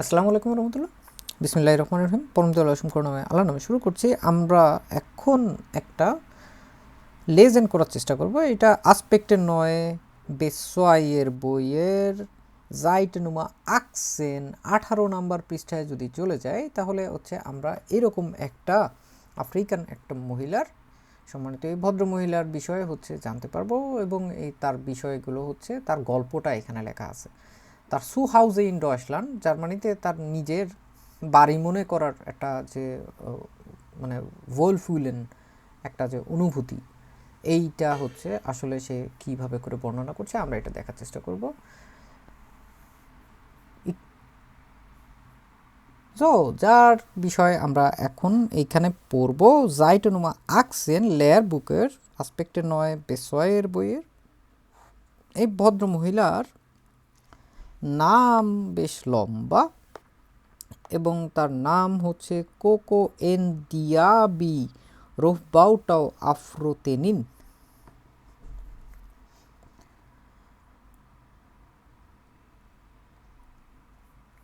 আসসালামু আলাইকুম রহমতুল্লাহ। বিসমিল্লাহ রহমান রহিম। পরমতুল্লাহ আসম করোনামে আল্লাহ নামে শুরু করছি। আমরা এখন একটা লেজেন্ড করার চেষ্টা করব। এটা আসপেক্টের নয় বেসোয়াইয়ের বইয়ের জাইটনুমা আকসেন আঠারো নাম্বার পৃষ্ঠায় যদি চলে যায়, তাহলে হচ্ছে আমরা এরকম একটা আফ্রিকান একটা মহিলার, সম্মানিত এই ভদ্র মহিলার বিষয়ে হচ্ছে জানতে পারব এবং এই তার বিষয়গুলো হচ্ছে, তার গল্পটা এখানে লেখা আছে। তার সু হাউজে ইন ডয়েসল্যান্ড জার্মানিতে তার নিজের বাড়ি মনে করার একটা যে মানে ওয়ার্ল্ড ফুলেন একটা যে অনুভূতি, এইটা হচ্ছে আসলে সে কীভাবে করে বর্ণনা করছে, আমরা এটা দেখার চেষ্টা করব। সো, যার বিষয়ে আমরা এখন এইখানে পড়ব জাইটনুমা আকসেন লেয়ার বুকের আসপেক্টের নয় বেসয়ের বইয়ের। এই ভদ্র মহিলার নাম বেশ লম্বা এবং তার নাম হচ্ছে কোকো এন দিয়াবি রোহবাউটাও আফ্রোতেনিন।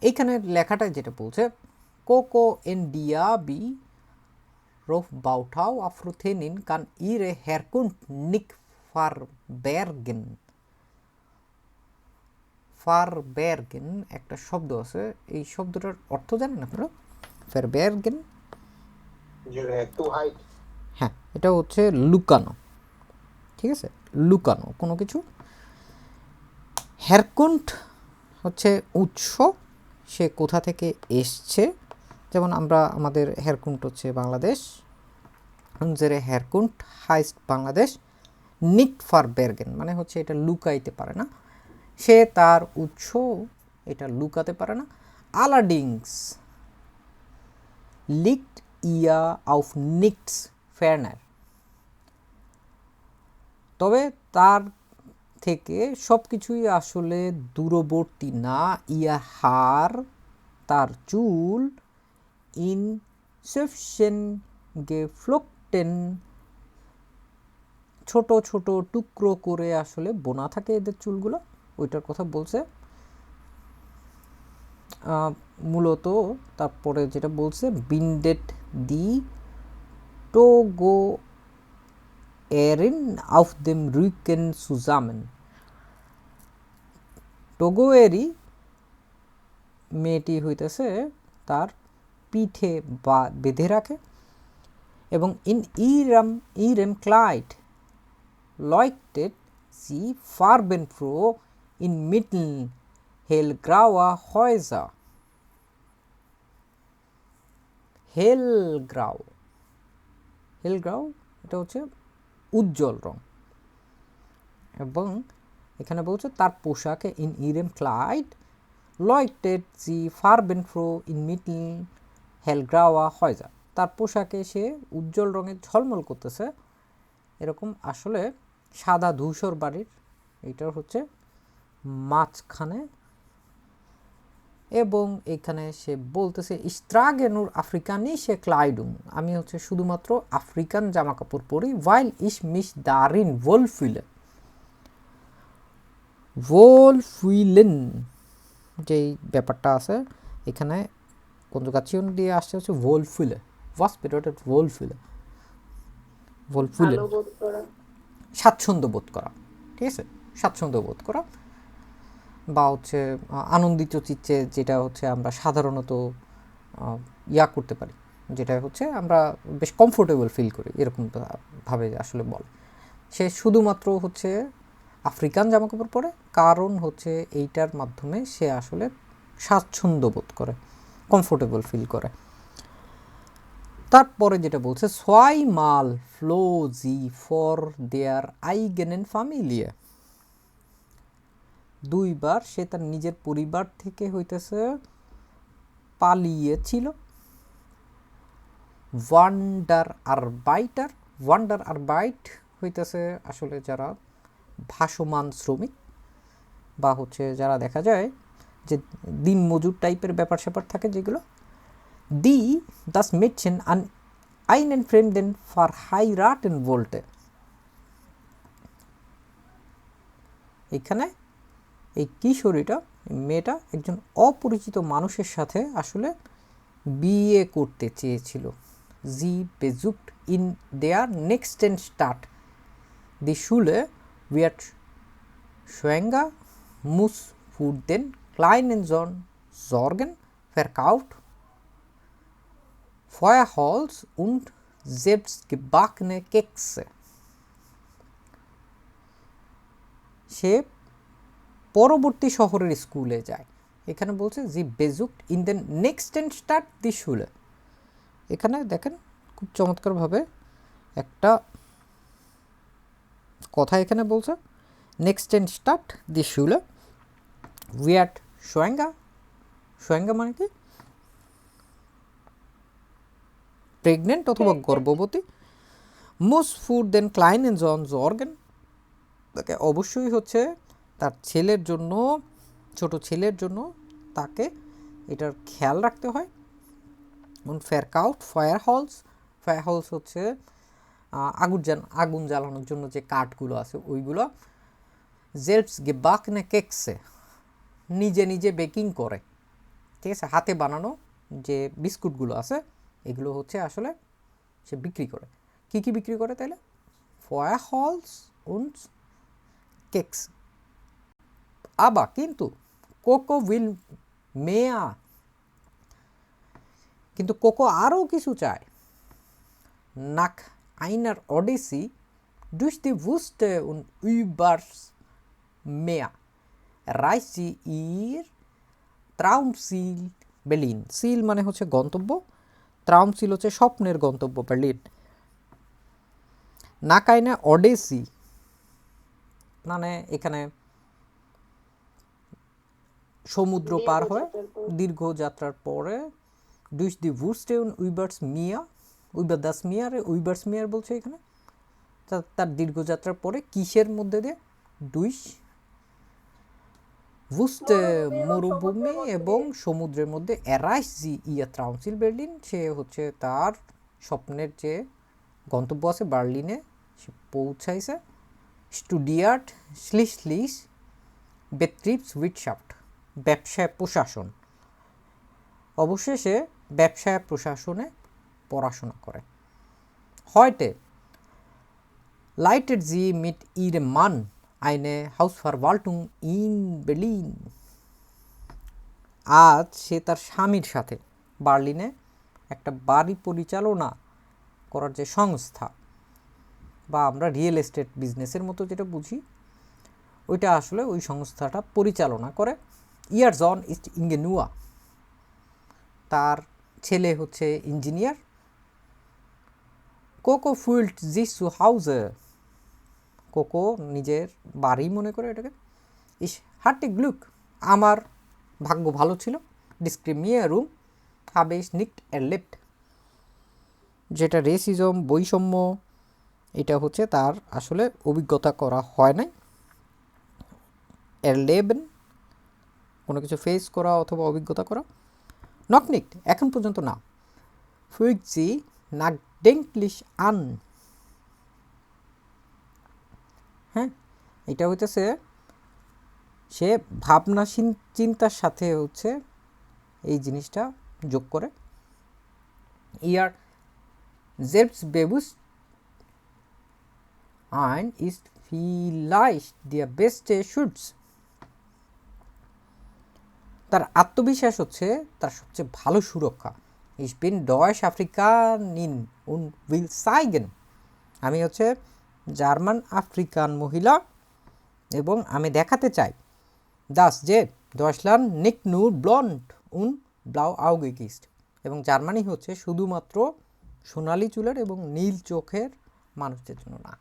এইখানে লেখাটা যেটা বলছে, কোকো এন ডিয়াবি রোফ বাউটাও আফ্রোথেনিন কান ইরে হেরকুন্ট নিক ফার বেরগেন ফার বেরগেন একটা শব্দ আছে। এই শব্দটার অর্থ জানেন আপনারা? ফার বেরগেন যে টু হাইট হ্যাঁ এটা হচ্ছে লুকানো। ঠিক আছে? লুকানো কোনো কিছু। হ্যারকুন্ট হচ্ছে উৎস। সে কোথা থেকে এসছে? যেমন আমরা আমাদের হ্যারকুন্ট হচ্ছে বাংলাদেশ। উনজেরে হ্যারকুন্ট হাইস্ট বাংলাদেশ। নিট ফার বেরগেন মানে হচ্ছে এটা লুকাইতে পারে না। সে তার উৎস এটা লুকাতে পারে না। আলাডিংস লিক্ট ইয়া আউফ নিক্টস ফেরনার। তবে তার থেকে সব কিছুই আসলে দূরবর্তী না। ইয়া হার তার চুল ইন সেফসেন গেফ্লোকটেন ছোট ছোট টুকরো করে আসলে বোনা থাকে এদের চুলগুলো। ওইটার কথা বলছে। মূলত তারপরে যেটা বলছে বিন্ডেড দি টোগো এরিন আউফ দেম রুইকেন সুজামেন। টোগোয়েরি মেয়েটি হইতেছে তার পিঠে বা বেঁধে রাখে এবং ইন ইরাম, ইরেম ক্লাইট leuchtet sie farbenfroh in mitteln hellgrauer Häuser. হেলগ্রাউ হেলগ্রাউ এটা হচ্ছে উজ্জ্বল রং। এবং এখানে বলছে তার পোশাকে ইন ইরেম ক্লাইড লয়টেড জি ফারবেন ফ্রো ইন মিটল হেলগ্রাওয়া হয়জা তার পোশাকে সে উজ্জ্বল রঙের ঝলমল করতেছে। এরকম আসলে সাদা ধূসর বাড়ির এইটার হচ্ছে মাঝখানে এবং এখানে সে বলতেছে ইস্ট্রাগেনুর আফ্রিকানি সে ক্লাইডুম আমি হচ্ছে শুধুমাত্র আফ্রিকান জামা কাপড় পরি ওয়াইল ইস মিস দারিন ওয়ালফুইলে ওয়ালফুইলেন যেই ব্যাপারটা আছে এখানে কনজুগাচিয়ন দিয়ে আসছে হচ্ছে ওয়ালফুইলে। ওয়াস পিরিয়ড ওয়ালফুইলে? ওয়ালফুইলেন। ভালো বোধ করা। স্বাচ্ছন্দ্য বোধ করা। ঠিক আছে? স্বাচ্ছন্দ্য বোধ করা। বা হচ্ছে আনন্দিত চিত্তে যেটা হচ্ছে আমরা সাধারণত ইয়া করতে পারি। যেটা হচ্ছে আমরা বেশ কমফোর্টেবল ফিল করি, এরকম ভাবে আসলে বলে। সে শুধুমাত্র হচ্ছে আফ্রিকান জামাকাপড় পরে, কারণ হচ্ছে এইটার মাধ্যমে সে আসলে স্বাচ্ছন্দ্য বোধ করে কমফোর্টেবল ফিল করে। তারপরে যেটা বলছে সোয়াই মাল ফ্লোজি ফর দেয়ার আইগেনেন ফ্যামিলিয়ে দুইবার সে তার নিজের পরিবার থেকে হইতেছে পালিয়েছিল। ওয়ান্ডার আর বাইটার ওয়ান্ডার আর বাইট হইতেছে আসলে যারা ভাসমান শ্রমিক বা হচ্ছে যারা দেখা যায় যে দিন মজুর টাইপের ব্যাপার স্যাপার থাকে যেগুলো, দি দাস মেটছেন আন আইন অ্যান্ড ফ্রেম দেন an হাই Fremden অ্যান্ড wollte এখানে এই কিশোরীটা মেয়েটা একজন অপরিচিত মানুষের সাথে আসলে বিয়ে করতে চেয়েছিল। জি বেজুপড ইন দেয়ার নেক্সট এন্ড স্টার্ট। দি শুলে উইয়ার সোয়াঙ্গা মুস ফুড দেন ক্লাইন এন্ড জন জর্গেন ফের কাউট ফয়া হলস উন্ড জেপস কে বাকনে কেকসে। সে পরবর্তী শহরের স্কুলে যায়। এখানে বলছে জি বেজুকড ইন দ্য নেক্সট এন্ড স্টার্ট দি শুলে এখানে দেখেন খুব চমৎকারভাবে একটা কথা এখানে বলছে নেক্সট এন্ড স্টার্ট দি শুলে উইয়াট সোয়েঙ্গা সোয়েঙ্গা মানে কি? প্রেগনেন্ট অথবা গর্ভবতী। মোস্ট ফুড দেন ক্লাইন এন্ড জন জর্গেন তাকে অবশ্যই হচ্ছে তার ছেলের জন্য, ছোট ছেলের জন্য তাকে এটার খেয়াল রাখতে হয়। এবং ফেরকাউট ফায়ার হলস ফায়ার হলস হচ্ছে আগুন জ্বাল, আগুন জ্বালানোর জন্য যে কাঠগুলো আছে ওইগুলো জেলস গে বাক না কেকসে, নিজে নিজে বেকিং করে। ঠিক আছে? হাতে বানানো যে বিস্কুটগুলো আছে, এগুলো হচ্ছে আসলে সে বিক্রি করে। কি কি বিক্রি করে তাহলে ফয়া হলস উন্স কেকস আবা কিন্তু কোকো উইল মেয়া। কিন্তু কোকো আরও কিছু চায়। নাক আইনার অডিসি durch die Wüste und übers Meer reicht sie ihr Traumziel Berlin. Seal মানে হচ্ছে গন্তব্য। ট্রাউমসিল হচ্ছে স্বপ্নের গন্তব্য বেলিন। নাকাইনা অডেসি মানে এখানে সমুদ্র পার হয়ে দীর্ঘ যাত্রার পরে দুইশ দি ভুস্টেউন উইবার্স মিয়া উইবার দাস মিয়ার উইবার্স মিয়ার বলছে এখানে। তার দীর্ঘযাত্রার পরে কিসের মধ্যে দিয়ে? দুইশ বুঝতে মরুভূমি এবং সমুদ্রের মধ্যে এরাইস জি ইয়া ট্রাউন্সিল বার্লিন। সে হচ্ছে তার স্বপ্নের যে গন্তব্য আছে বার্লিনে সে পৌঁছাইছে। স্টুডিয়ার্ট স্লিশ বেট্রিপস উইটশাফট ব্যবসায় প্রশাসন। অবশেষে ব্যবসায় প্রশাসনে পড়াশোনা করে। হয়টে leitet sie mit ihrem Mann eine Hausverwaltung in Berlin. আজ সে তার স্বামীর সাথে বার্লিনে একটা বাড়ি পরিচালনা করার যে সংস্থা, বা আমরা রিয়েল এস্টেট বিজনেসের মতো যেটা বুঝি, ওইটা আসলে ওই সংস্থাটা পরিচালনা করে। ইয়ার জন ইস্ট ইঙ্গেনুয়া। তার ছেলে হচ্ছে ইঞ্জিনিয়ার। কোকো ফুইল্ড জিসু হাউজে কোকো নিজের বাড়ি মনে করে এটাকে। ইস, হার্টি গ্লুক। আমার ভাগ্য ভালো ছিল। ডিসক্রিমিয়ে রুম। হাবে ইস নিকট এর লেফট। যেটা রেসিজম বৈষম্য, এটা হচ্ছে তার আসলে অভিজ্ঞতা করা হয় নাই। লেবেন কোনো কিছু ফেস করা অথবা অভিজ্ঞতা করা? নকনিক এখন পর্যন্ত না। ফুইকজি নাগডেঙ্কলিশ আন। হ্যাঁ এটা হইতেছে, সে ভাবনা চিন্তার সাথে হচ্ছে এই জিনিসটা যোগ করে। ইয়ার জেবস বেবুস আইন ইস ফিলাইস দিয়া বেস্ট শুটস তার আত্মবিশ্বাস হচ্ছে তার সবচেয়ে ভালো সুরক্ষা। ইস বিন ডয়েশ আফ্রিকান ইন উন উইল সাইগেন আমি হচ্ছে জার্মান আফ্রিকান মহিলা এবং আমি দেখাতে চাই। দাস যে দশলান নিক নূর ব্লন্ড উন ব্লাউ আউগিস্ট এবং জার্মানি হচ্ছে শুধুমাত্র সোনালি চুলের এবং নীল চোখের মানুষদের জন্য না।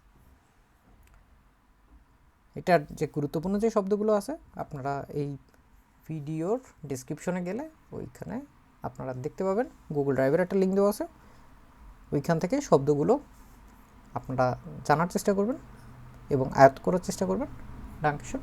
এটার যে গুরুত্বপূর্ণ যে শব্দগুলো আছে, আপনারা এই ভিডিওর ডিসক্রিপশনে গেলে ওইখানে আপনারা দেখতে পাবেন। গুগল ড্রাইভের একটা লিঙ্ক দেওয়া আছে। ওইখান থেকে শব্দগুলো আপনারা জানার চেষ্টা করবেন এবং আয়ত্ত করার চেষ্টা করবেন। ডাঙ্কেশ্বর